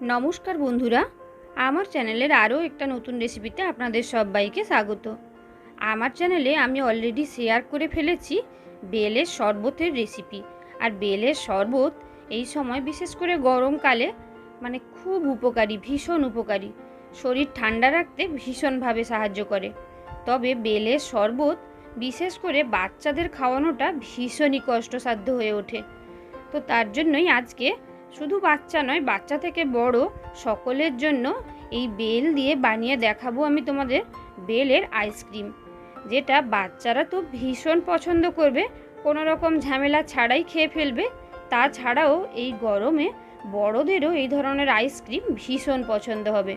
নমস্কার বন্ধুরা, আমার চ্যানেলের আরও একটা নতুন রেসিপিতে আপনাদের সবাইকে স্বাগত। আমার চ্যানেলে আমি অলরেডি শেয়ার করে ফেলেছি বেলের শরবতের রেসিপি আর বেলের শরবত এই সময় বিশেষ করে গরমকালে মানে খুব উপকারী, ভীষণ উপকারী। শরীর ঠান্ডা রাখতে ভীষণভাবে সাহায্য করে। তবে বেলের শরবত বিশেষ করে বাচ্চাদের খাওয়ানোটা ভীষণই কষ্টসাধ্য হয়ে ওঠে। তো তার জন্যই আজকে শুধু বাচ্চা নয়, বাচ্চা থেকে বড় সকলের জন্য এই বেল দিয়ে বানিয়ে দেখাবো আমি তোমাদের বেলের আইসক্রিম যেটা বাচ্চারা তো ভীষণ পছন্দ করবে। কোনো রকম ঝামেলা ছাড়াই খেয়ে ফেলবে। তাছাড়াও এই গরমে বড়দেরও এই ধরনের আইসক্রিম ভীষণ পছন্দ হবে।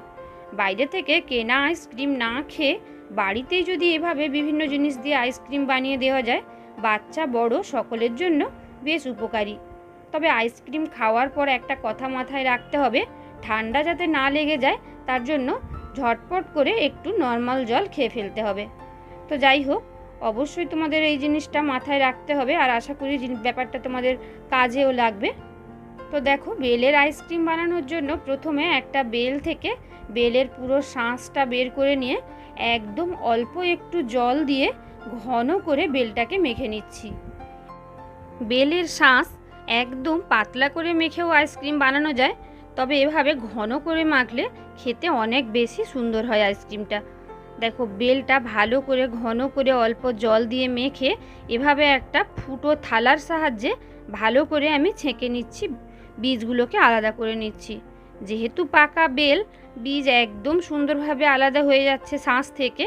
বাইরে থেকে কেনা আইসক্রিম না খেয়ে বাড়িতেই যদি এভাবে বিভিন্ন জিনিস দিয়ে আইসক্রিম বানিয়ে দেওয়া যায়, বাচ্চা বড় সকলের জন্য বেশ উপকারী। তবে আইসক্রিম খাওয়ার পর একটা কথা মাথায় রাখতে হবে, ঠান্ডা যাতে না লেগে যায়, তার জন্য ঝটপট করে একটু নর্মাল জল খেয়ে ফেলতে হবে। তো যাই হোক, অবশ্যই তোমাদের এই জিনিসটা মাথায় রাখতে হবে আর আশা করি ব্যাপারটা তোমাদের কাজেও লাগবে। তো দেখো, বেলের আইসক্রিম বানানোর জন্য প্রথমে একটা বেল থেকে বেলের পুরো শাঁসটা বের করে নিয়ে একদম অল্প একটু জল দিয়ে ঘন করে বেলটাকে মেখে নিচ্ছি। বেলের শাঁস একদম পাতলা করে মেখেও আইসক্রিম বানানো যায়, তবে এভাবে ঘন করে মাখলে খেতে অনেক বেশি সুন্দর হয় আইসক্রিমটা। দেখো, বেলটা ভালো করে ঘন করে অল্প জল দিয়ে মেখে এভাবে একটা ফুটো থালার সাহায্যে ভালো করে আমি ছেঁকে নিচ্ছি, বীজগুলোকে আলাদা করে নিচ্ছি। যেহেতু পাকা বেল, বীজ একদম সুন্দরভাবে আলাদা হয়ে যাচ্ছে শাঁস থেকে।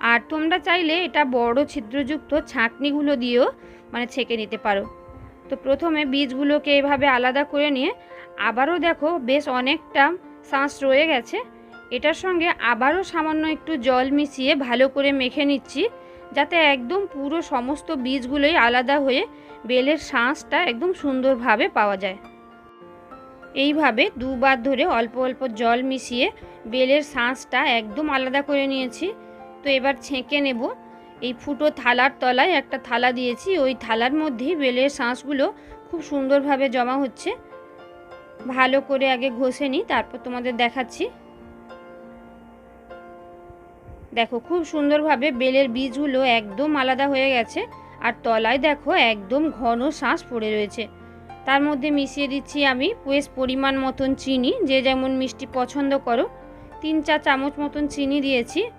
আর তোমরা চাইলে এটা বড় ছিদ্রযুক্ত ছাঁকনিগুলো দিয়েও মানে ছেঁকে নিতে পারো। তো প্রথমে বীজগুলোকে এভাবে আলাদা করে নিয়ে আবারও দেখো বেশ অনেকটা শাঁস রয়ে গেছে। এটার সঙ্গে আবারও সামান্য একটু জল মিশিয়ে ভালো করে মেখে নিচ্ছি, যাতে একদম পুরো সমস্ত বীজগুলোই আলাদা হয়ে বেলের শাঁসটা একদম সুন্দরভাবে পাওয়া যায়। এইভাবে দুবার ধরে অল্প অল্প জল মিশিয়ে বেলের শাঁসটা একদম আলাদা করে নিয়েছি। তো এবার ছেঁকে নেব। এই ফুটো থালার তলায় একটা থালা দিয়েছি। ওই থালার মধ্যেই বেলের শাঁসগুলো খুব সুন্দরভাবে জমা হচ্ছে। ভালো করে আগে ঘষে নিই, তারপর তোমাদের দেখাচ্ছি। দেখো, খুব সুন্দরভাবে বেলের বীজগুলো একদম আলাদা হয়ে গেছে। আর তলায় দেখো, একদম ঘন শাঁস পড়ে রয়েছে। তার মধ্যে মিশিয়ে দিচ্ছি আমি বেশ পরিমাণ মতন চিনি। যে যেমন মিষ্টি পছন্দ করো, তিন চা চামচ মতন চিনি দিয়েছি।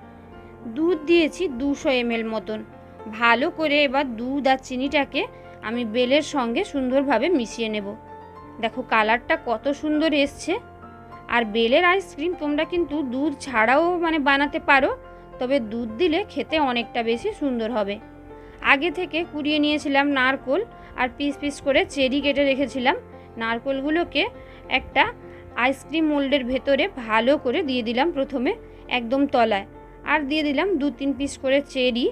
দুধ দিয়েছি দুশো এমএল মতন। ভালো করে এবার দুধ আর চিনিটাকে আমি বেলের সঙ্গে সুন্দরভাবে মিশিয়ে নেব। দেখো কালারটা কত সুন্দর এসছে। আর বেলের আইসক্রিম তোমরা কিন্তু দুধ ছাড়াও মানে বানাতে পারো, তবে দুধ দিলে খেতে অনেকটা বেশি সুন্দর হবে। আগে থেকে কুড়িয়ে নিয়েছিলাম নারকোল আর পিস পিস করে চেরি কেটে রেখেছিলাম। নারকোলগুলোকে একটা আইসক্রিম মোল্ডের ভেতরে ভালো করে দিয়ে দিলাম প্রথমে একদম তলায়। আর দিয়ে দিলাম দু তিন পিস করে চেরি।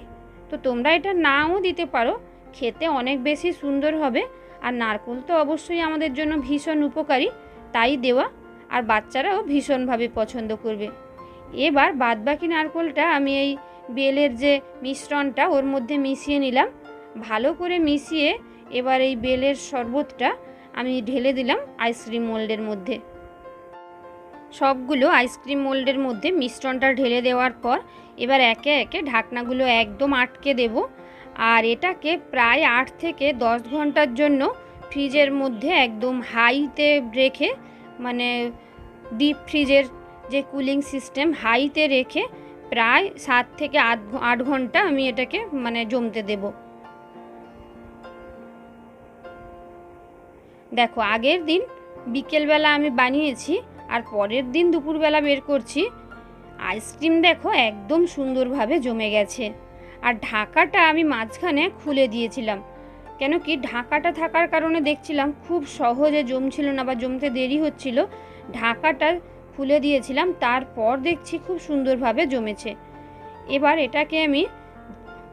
তো তোমরা এটা নাও, দিতে পারো। খেতে অনেক বেশি সুন্দর হবে। আর নারকোল তো অবশ্যই আমাদের জন্য ভীষণ উপকারী, তাই দেওয়া। আর বাচ্চারাও ভীষণভাবে পছন্দ করবে। এবার বাদবাকি নারকোলটা আমি এই বেলের যে মিশ্রণটা, ওর মধ্যে মিশিয়ে নিলাম। ভালো করে মিশিয়ে এবার এই বেলের শরবতটা আমি ঢেলে দিলাম আইসক্রিম মোল্ডের মধ্যে। সবগুলো আইসক্রিম মোল্ডের মধ্যে মিশ্রণটা ঢেলে দেওয়ার পর এবার একে একে ঢাকনাগুলো একদম আটকে দেব। আর এটাকে প্রায় আট থেকে দশ ঘণ্টার জন্য ফ্রিজের মধ্যে একদম হাইতে রেখে মানে ডিপ ফ্রিজের যে কুলিং সিস্টেম হাইতে রেখে প্রায় সাত থেকে আট আট ঘণ্টা আমি এটাকে মানে জমতে দেব। দেখো আগের দিন বিকেলবেলা আমি বানিয়েছি আর পরের দিন দুপুরবেলা বের করছি। আইসক্রিম দেখো একদম সুন্দরভাবে জমে গেছে। আর ঢাকাটা আমি মাঝখানে খুলে দিয়েছিলাম। কেন কি ঢাকাটা থাকার কারণে দেখছিলাম খুব সহজে জমছিল না বা জমতে দেরি হচ্ছিল। ঢাকাটা খুলে দিয়েছিলাম, তারপর দেখছি খুব সুন্দরভাবে জমেছে। এবার এটাকে আমি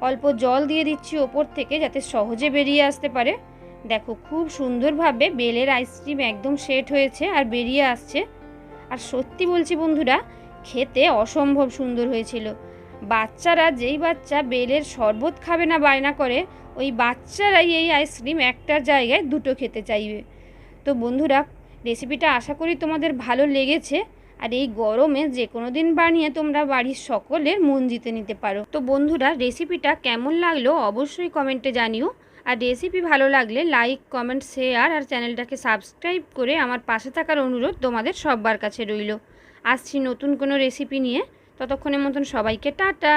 অল্প জল দিয়ে দিচ্ছি ওপর থেকে যাতে সহজে বেরিয়ে আসতে পারে। দেখো খুব সুন্দরভাবে বেলের আইসক্রিম একদম সেট হয়েছে আর বেরিয়ে আসছে। আর সত্যি বলছি বন্ধুরা, খেতে অসম্ভব সুন্দর হয়েছিল। বাচ্চারা যেই বাচ্চা বেলের শরবত খাবে না বায়না করে, ওই বাচ্চারাই এই আইসক্রিম একটার জায়গায় দুটো খেতে চাইবে। তো বন্ধুরা, রেসিপিটা আশা করি তোমাদের ভালো লেগেছে, আর এই গরমে যে কোনো দিন বানিয়ে তোমরা বাড়ির সকলের মন জিতে নিতে পারো। তো বন্ধুরা, রেসিপিটা কেমন লাগল অবশ্যই কমেন্টে জানিও। আর রেসিপি ভালো লাগলে লাইক কমেন্ট শেয়ার আর চ্যানেলটাকে সাবস্ক্রাইব করে আমার পাশে থাকার অনুরোধ তোমাদের সবার কাছে রইল। আসছি নতুন কোনো রেসিপি নিয়ে। ততক্ষণের মতন সবাইকে টাটা।